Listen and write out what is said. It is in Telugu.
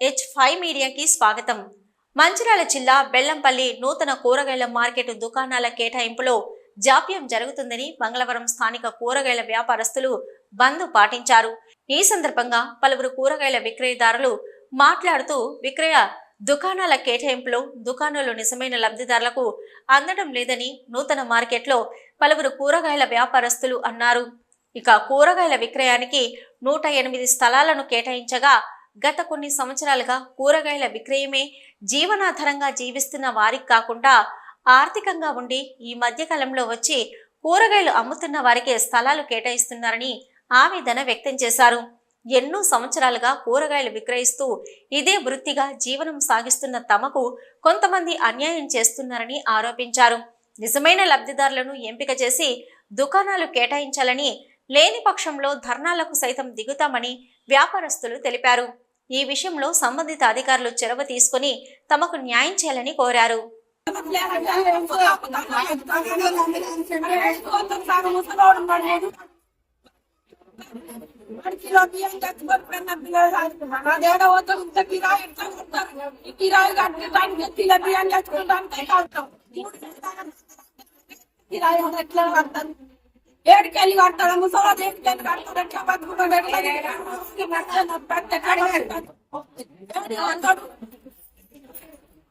హెచ్ ఫైవ్ మీడియాకి స్వాగతం. మంచిర్యాల జిల్లా బెల్లంపల్లి నూతన కూరగాయల మార్కెట్ దుకాణాల కేటాయింపులో జాప్యం జరుగుతుందని మంగళవారం స్థానిక కూరగాయల వ్యాపారస్తులు బంద్ పాటించారు. ఈ సందర్భంగా పలువురు కూరగాయల విక్రయదారులు మాట్లాడుతూ విక్రయ దుకాణాల కేటాయింపులో దుకాణాలు నిజమైన లబ్ధిదారులకు అందడం లేదని నూతన మార్కెట్లో పలువురు కూరగాయల వ్యాపారస్తులు అన్నారు. ఇక కూరగాయల విక్రయానికి నూట ఎనిమిది స్థలాలను కేటాయించగా గత కొన్ని సంవత్సరాలుగా కూరగాయల విక్రయమే జీవనాధారంగా జీవిస్తున్న వారికి కాకుండా ఆర్థికంగా ఉండి ఈ మధ్యకాలంలో వచ్చి కూరగాయలు అమ్ముతున్న వారికే స్థలాలు కేటాయిస్తున్నారని ఆవేదన వ్యక్తం చేశారు. ఎన్నో సంవత్సరాలుగా కూరగాయలు విక్రయిస్తూ ఇదే వృత్తిగా జీవనం సాగిస్తున్న తమకు కొంతమంది అన్యాయం చేస్తున్నారని ఆరోపించారు. నిజమైన లబ్ధిదారులను ఎంపిక చేసి దుకాణాలు కేటాయించాలని లేని పక్షంలో ధర్నాలకు సైతం దిగుతామని వ్యాపారస్తులు తెలిపారు. ఈ విషయంలో సంబంధిత అధికారులు చొరవ తీసుకుని తమకు న్యాయం చేయాలని కోరారు. కిలో బియ్యం తెచ్చుకొని ఏడుకెళ్ళి కడతాడు ముసలి ఏడుకెళ్ళి కడతాడు బతుకుతాడు ఎట్లా కడతాడు?